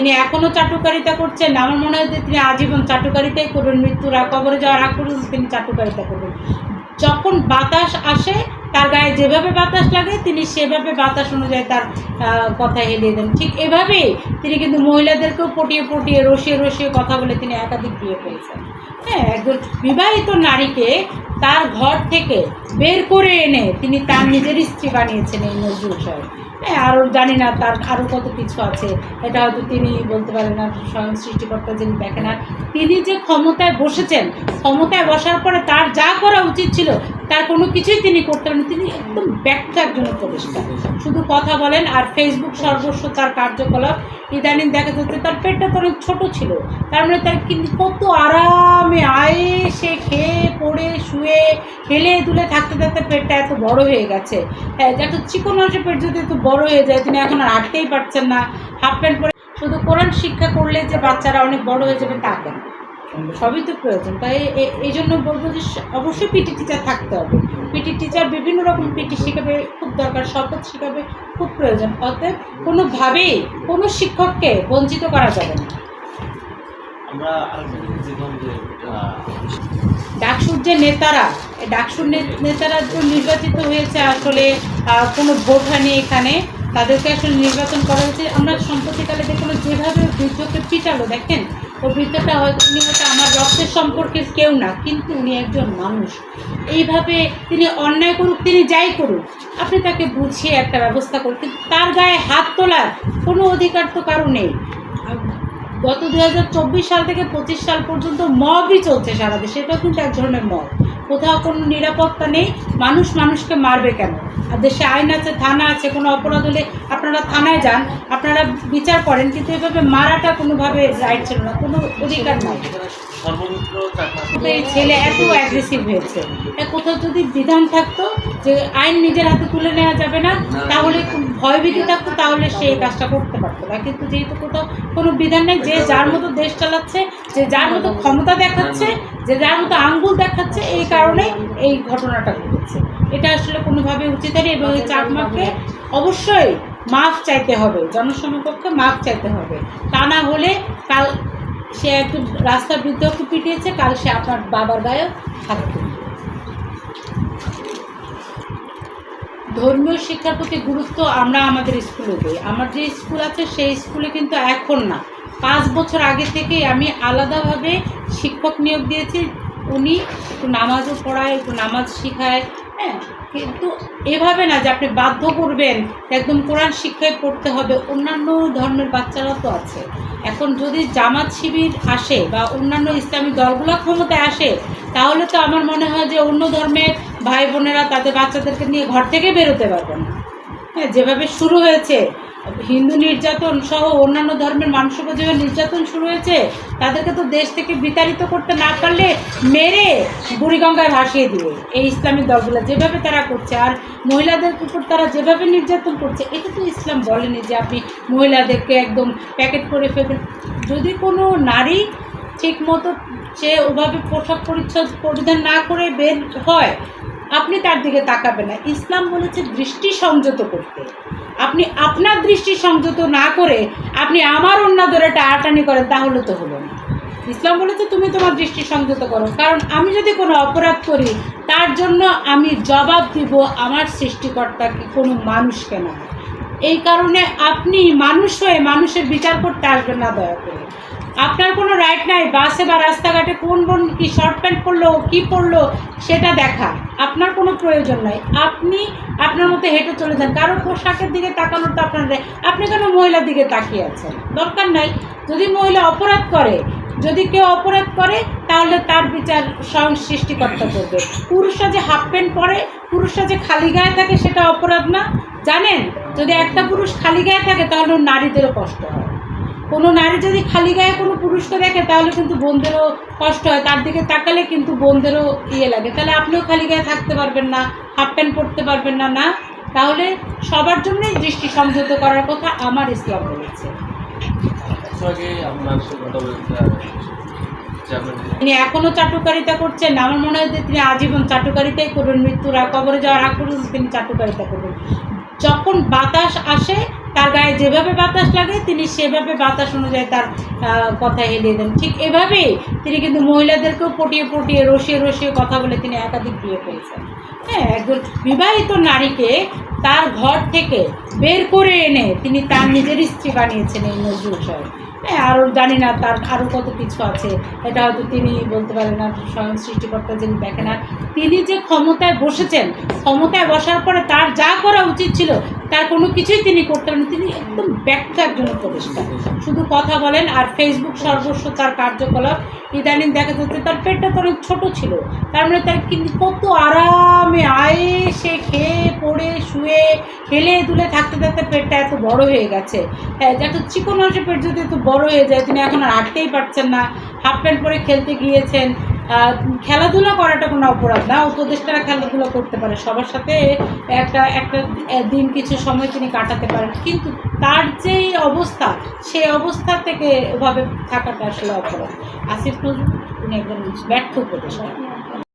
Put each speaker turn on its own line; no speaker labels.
তিনি এখনও চাটুকারিতা করছেন। আমার মনে হয় যে তিনি আজীবন চাটুকারিতাই করবেন। মৃত্যুর কবরে যাওয়ার আগ পর্যন্ত তিনি চাটুকারিতা করবেন। যখন বাতাস আসে, তার গায়ে যেভাবে বাতাস লাগে, তিনি সেভাবে বাতাস অনুযায়ী তার কথা হেলিয়ে দেন। ঠিক এভাবেই তিনি কিন্তু মহিলাদেরকেও পটিয়ে পটিয়ে রসিয়ে রসিয়ে কথা বলে তিনি একাধিক বিয়ে করেছেন। হ্যাঁ একজন বিবাহিত নারীকে তার ঘর থেকে বের করে এনে তিনি তার নিজের স্ত্রী বানিয়েছেন এই নজরুল সাহেব। হ্যাঁ আরও জানি না তার আরও কত কিছু আছে। এটা হয়তো তিনি বলতে পারেন না, স্বয়ং সৃষ্টিকর্তা যিনি দেখেন আর তিনি যে ক্ষমতায় বসেছেন, ক্ষমতায় বসার পরে তার যা করা উচিত ছিল, তার কোনো কিছুই তিনি করতে পারেন তিনি একদম ব্যর্থ একজন উপদেষ্টা। শুধু কথা বলেন আর ফেসবুক সর্বস্ব তার কার্যকলাপ। ইদানিং দেখা যাচ্ছে তার পেটটা তো অনেক ছোটো ছিল। তার মানে তার কিন্তু কত আরামে আয়ে সে খেয়ে পড়ে শুয়ে হেলে দুলে থাকতে থাকতে পেটটা এত বড় হয়ে গেছে। হ্যাঁ এত চিকন মানুষের পেট যদি এত বড় হয়ে যায়, তিনি এখন আর হাঁটতেই পারছেন না। হাফ প্যান্ট পরে শুধু কোরআন শিক্ষা করলে যে বাচ্চারা অনেক বড় হয়ে যাবে তা কেন? সবই তো প্রয়োজন। তাই এই জন্য বলব যে অবশ্যই পিটি টিচার থাকতে হবে। পিটি টিচার বিভিন্ন রকম পিটি শেখাবে, খুব দরকার শপথ শেখাবে, খুব প্রয়োজন। অতএব কোনোভাবেই কোনো শিক্ষককে বঞ্চিত করা যাবে না।
আমরা
ডাকসুর যে নেতারা ডাকসুর নেতারা তো নির্বাচিত হয়েছে আসলে কোনো ভোট হয়নি এখানে। তাদেরকে আসলে নির্বাচন করা হয়েছে। আমরা সম্প্রতিকালে দেখলাম যেভাবে বৃদ্ধকে পিটালো, দেখেন? ও বৃদ্ধটা হয়তো, উনি হয়তো আমার রক্তের সম্পর্কের কেউ না, কিন্তু উনি একজন মানুষ। এইভাবে তিনি অন্যায় করুক, তিনি যাই করুক, আপনি তাকে বুঝিয়ে একটা ব্যবস্থা করুন। কিন্তু তার গায়ে হাত তোলার কোনো অধিকার তো কারও নেই। গত দু হাজার চব্বিশ সাল থেকে পঁচিশ সাল পর্যন্ত মবই চলছে সারা দেশে। এটাও কিন্তু এক ধরনের মগ। কোথাও কোনো নিরাপত্তা নেই। মানুষ মানুষকে মারবে কেন? আর দেশে আইন আছে, থানা আছে, কোনো অপরাধ হলে আপনারা থানায় যান। আপনারা বিচার করেন, কিন্তু এভাবে মারাটা কোনোভাবে রাইট ছিল না। কোনো অধিকার নাই।
সর্বমিত্র
এই ছেলে এত অ্যাগ্রেসিভ হয়েছে। কোথাও যদি বিধান থাকতো যে আইন নিজের হাতে তুলে নেওয়া যাবে না তাহলে খুব ভয়ভীতি থাকতো তাহলে সে এই কাজটা করতে পারতো না। কিন্তু যেহেতু কোথাও কোনো বিধান নেই যে যার মতো দেশ চালাচ্ছে যে যার মতো ক্ষমতা দেখাচ্ছে যে যার মতো আঙ্গুল দেখাচ্ছে এই কারণে এই ঘটনাটা ঘটেছে। এটা আসলে কোনোভাবে উচিত হয়নি এবং এই চাকমাকে অবশ্যই মাফ চাইতে হবে জনসমকক্ষে মাফ চাইতে হবে। তা না হলে কাল সে একটু রাস্তার বৃদ্ধকে পিটিয়েছে, কাল সে আপনার বাবার গায়েও হাত ধর্মীয় শিক্ষার প্রতি গুরুত্ব আমরা আমাদের স্কুলে দিই। আমার যে স্কুল আছে, সেই স্কুলে কিন্তু এখন না। পাঁচ বছর আগে থেকেই আমি আলাদাভাবে শিক্ষক নিয়োগ দিয়েছি। উনি একটু নামাজও পড়ায়, একটু নামাজ শেখায় হ্যাঁ কিন্তু এভাবে না যে আপনি বাধ্য করবেন একদম কোরআন শিক্ষায় পড়তে হবে, অন্যান্য ধর্মের বাচ্চারাও তো আছে। এখন যদি জামাত শিবির আসে বা অন্যান্য ইসলামী দলগুলো ক্ষমতায় আসে, তাহলে তো আমার মনে হয় যে অন্য ধর্মের ভাই বোনেরা তাদের বাচ্চাদেরকে নিয়ে ঘর থেকে বেরোতে পারবে না। হ্যাঁ যেভাবে শুরু হয়েছে হিন্দু নির্যাতন সহ অন্যান্য ধর্মের মানুষের যেভাবে নির্যাতন শুরু হয়েছে, তাদেরকে তো দেশ থেকে বিতাড়িত করতে না পারলে মেরে বুড়িগঙ্গায় ভাসিয়ে দিবে। এই ইসলামিক দলগুলো যেভাবে তারা করছে, আর মহিলাদের উপর তারা যেভাবে নির্যাতন করছে, এটা তো ইসলাম বলেনি যে আপনি মহিলাদেরকে একদম প্যাকেট করে ফেলবেন। যদি কোনো নারী ঠিক মতো সে ওভাবে পোশাক পরিচ্ছদ পরিধান না করে বের হয় আপনি তার দিকে তাকাবেন না। ইসলাম বলেছে দৃষ্টি সংযত করতে। আপনি আপনার দৃষ্টি সংযত না করে আপনি আমার অন্য ধরে টানাটানি করেন, তাহলে তো হলো না। ইসলাম বলেছে, তুমি তোমার দৃষ্টি সংযত করো। কারণ আমি যদি কোনো অপরাধ করি, তার জন্য আমি জবাব দিব আমার সৃষ্টিকর্তা কি কোনো মানুষকে না। এই কারণে আপনি মানুষ হয়ে মানুষের বিচার করতে আসবেন না, দয়া করে। আপনার কোনো রাইট নাই, বাসে বা রাস্তাঘাটে কোন বোন কি শর্ট প্যান্ট পরলো, কি পরলো, সেটা দেখা। আপনার কোনো প্রয়োজন নাই। আপনি আপনার মতো হেঁটে চলে যান। কারও পোশাকের দিকে তাকানোর তো আপনার আপনি কেন মহিলার দিকে তাকিয়ে আছেন? দরকার নাই। যদি মহিলা অপরাধ করে, যদি কেউ অপরাধ করে, তাহলে তার বিচার স্বয়ং সৃষ্টিকর্তা করবে। পুরুষরা যে হাফ প্যান্ট পরে, পুরুষরা যে খালি গায়ে থাকে, সেটা অপরাধ না। জানেন? যদি একটা পুরুষ খালি গায়ে থাকে তাহলে নারীদেরও কষ্ট হয়। কোনো নারী যদি খালি গায়ে কোনো পুরুষকে দেখে তাহলে কিন্তু বোনদেরও কষ্ট হয়। তার দিকে তাকালে কিন্তু বোনদেরও ইয়ে লাগে। তাহলে আপনিও খালি গায়ে থাকতে পারবেন না হাফ প্যান্ট পরতে পারবেন না না? তাহলে সবার জন্যই দৃষ্টি সংযত করার কথা আমার ইসলাম বলেছে।
আপনার
তিনি এখনও চাটুকারিতা করছেন। আমার মনে হয় যে তিনি আজীবন চাটুকারিতাই করবেন মৃত্যুর কবরে যাওয়ার আগ পর্যন্ত তিনি চাটুকারিতা করবেন। যখন বাতাস আসে, তার গায়ে যেভাবে বাতাস লাগে, তিনি সেভাবে বাতাস অনুযায়ী তার কথা হেলিয়ে দেন। ঠিক এভাবেই তিনি কিন্তু মহিলাদেরকেও পটিয়ে পটিয়ে, রসিয়ে রসিয়ে কথা বলে তিনি একাধিক বিয়ে করেছেন। হ্যাঁ একজন বিবাহিত নারীকে তার ঘর থেকে বের করে এনে তিনি তার নিজের স্ত্রী বানিয়েছেন এই নজরুল সাহেব। হ্যাঁ আরও জানি না তার আরও কত কিছু আছে। এটা হয়তো তিনি বলতে পারেন না, স্বয়ং সৃষ্টিকর্তা যিনি দেখে না। তিনি যে ক্ষমতায় বসেছেন, ক্ষমতায় বসার পরে তার যা করা উচিত ছিল তার কোনো কিছুই তিনি করতে পারেন তিনি একদম ব্যাখ্যার জন্য উপদেষ্টা। শুধু কথা বলেন আর ফেসবুক সর্বস্ব তার কার্যকলাপ। ইদানিং দেখা যাচ্ছে তার পেটটা তো অনেক ছোটো ছিল। তার মানে তার কিন্তু কত আরামে আয়ে সে খেয়ে, পড়ে, শুয়ে, হেলে দুলে থাকতে থাকতে পেটটা এত বড় হয়ে গেছে। হ্যাঁ এত চিকন মানুষের পেট যদি এত বড় হয়ে যায়, তিনি এখন আর হাঁটতেই পারছেন না। হাফ প্যান্ট পরে খেলতে গিয়েছেন। খেলাধুলা করাটা কোনো অপরাধ না। উপদেষ্টারা খেলাধুলা করতে পারে। সবার সাথে একটা একটা দিন কিছু সময় তিনি কাটাতে পারেন। কিন্তু তার যেই অবস্থা, সেই অবস্থা থেকে ওভাবে থাকাটা আসলে অপরাধ। আসিফ নজরুল তিনি একজন ব্যর্থ উপদেষ্টা।